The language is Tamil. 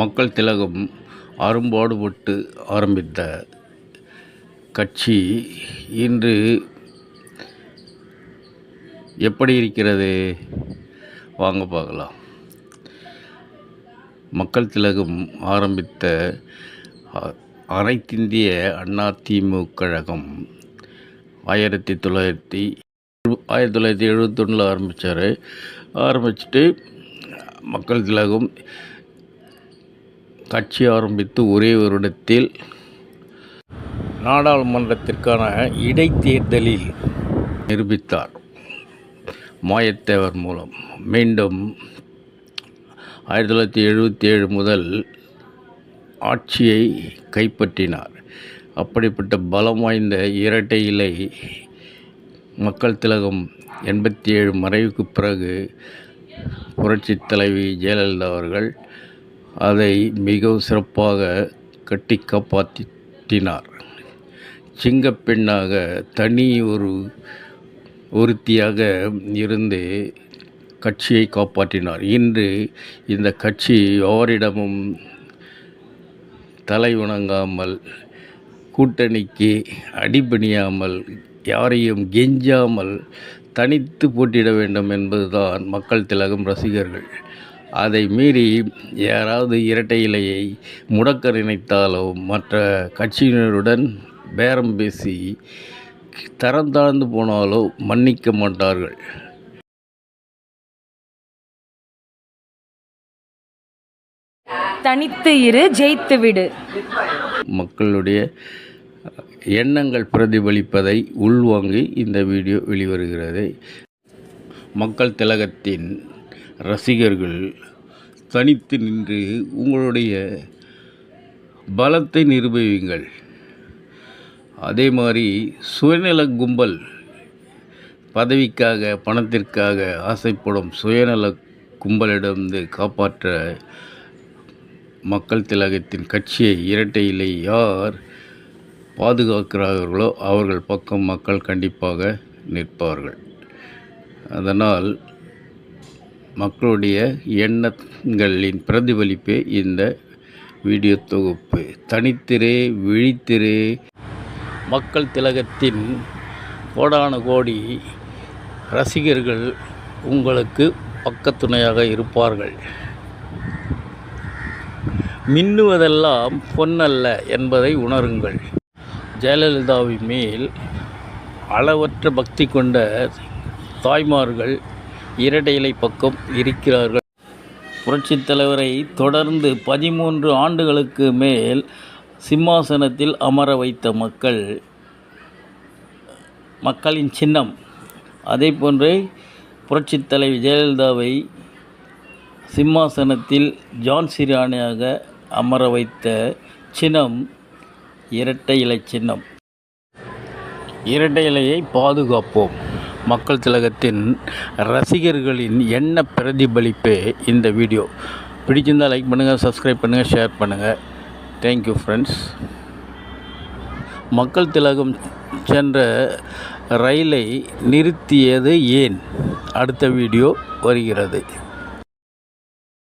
மக்கள் திலகம் அரும்பாடுபட்டு ஆரம்பித்த கட்சி இன்று எப்படி இருக்கிறது? வாங்க பார்க்கலாம். மக்கள் திலகம் ஆரம்பித்த அனைத்திந்திய அண்ணா திமுக கழகம் ஆயிரத்தி தொள்ளாயிரத்தி ஆயிரத்தி தொள்ளாயிரத்தி எழுபத்தொன்னில் ஆரம்பித்தார் ஆரம்பிச்சுட்டு மக்கள் திலகம் கட்சி ஆரம்பித்து ஒரே வருடத்தில் நாடாளுமன்றத்திற்கான இடைத்தேர்தலில் நிரூபித்தார் மாயத்தேவர் மூலம். மீண்டும் ஆயிரத்தி தொள்ளாயிரத்தி எழுபத்தி ஏழு முதல் ஆட்சியை கைப்பற்றினார். அப்படிப்பட்ட பலம் வாய்ந்த இரட்டை இலை மக்கள் திலகம் எண்பத்தி ஏழு மறைவுக்கு பிறகு புரட்சித் தலைவி ஜெயலலிதா அவர்கள் அதை மிகவும் சிறப்பாக கட்டி காப்பாற்றினார் சிங்கப்பெண்ணாக தனி ஒரு ஒருத்தியாக இருந்து கட்சியை காப்பாற்றினார். இன்று இந்த கட்சி யாரிடமும் தலை வணங்காமல் கூட்டணிக்கு அடிபணியாமல் யாரையும் கெஞ்சாமல் தனித்து போட்டியிட வேண்டும் என்பதுதான் மக்கள் திலகம் ரசிகர்கள். அதை மீறி யாராவது இரட்டை இலையை முடக்க நினைத்தாலோ மற்ற கட்சியினருடன் பேரம் பேசி தரம் தாழ்ந்து போனாலோ மன்னிக்க மாட்டார்கள். தனித்து இரு ஜெயித்து விடு. மக்களுடைய எண்ணங்கள் பிரதிபலிப்பதை உள்வாங்கி இந்த வீடியோ வெளிவருகிறது. மக்கள் திலகத்தின் ரசிகர்கள் தனித்து நின்று உங்களுடைய பலத்தை நிரூபியுங்கள். அதே மாதிரி சுயநல கும்பல் பதவிக்காக பணத்திற்காக ஆசைப்படும் சுயநல கும்பலிடமிருந்து காப்பாற்ற மக்கள் திலகத்தின் கட்சியை இரட்டை இலை யார் பாதுகாக்கிறார்களோ அவர்கள் பக்கம் மக்கள் கண்டிப்பாக நிற்பார்கள். அதனால் மக்களுடைய எண்ணங்களின் பிரதிபலிப்பே இந்த வீடியோ தொகுப்பு. தனித்திரே விழித்திரே. மக்கள் திலகத்தின் கோடான கோடி ரசிகர்கள் உங்களுக்கு பக்கத்துணையாக இருப்பார்கள். மின்னுவதெல்லாம் பொன்னல்ல என்பதை உணருங்கள். ஜெயலலிதாவின் மேல் அளவற்ற பக்தி கொண்ட தாய்மார்கள் இரட்டை இலை பக்கம் இருக்கிறார்கள். புரட்சித் தலைவரை தொடர்ந்து பதிமூன்று ஆண்டுகளுக்கு மேல் சிம்மாசனத்தில் அமர வைத்த மக்கள் மக்களின் சின்னம். அதே போன்று புரட்சித் தலைவி ஜெயலலிதாவை சிம்மாசனத்தில் ஜான்சி ராணியாக அமர வைத்த சின்னம் இரட்டை இலை சின்னம். இரட்டை இலையை பாதுகாப்போம். மக்கள் திலகத்தின் ரசிகர்களின் என்ன பிரதிபலிப்பே இந்த வீடியோ. பிடிச்சிருந்தால் லைக் பண்ணுங்கள் சப்ஸ்கிரைப் பண்ணுங்கள் ஷேர் பண்ணுங்கள் தேங்க்யூ ஃப்ரெண்ட்ஸ் மக்கள் திலகம் சென்ற ரயிலை நிறுத்தியது ஏன்? அடுத்த வீடியோ வருகிறது.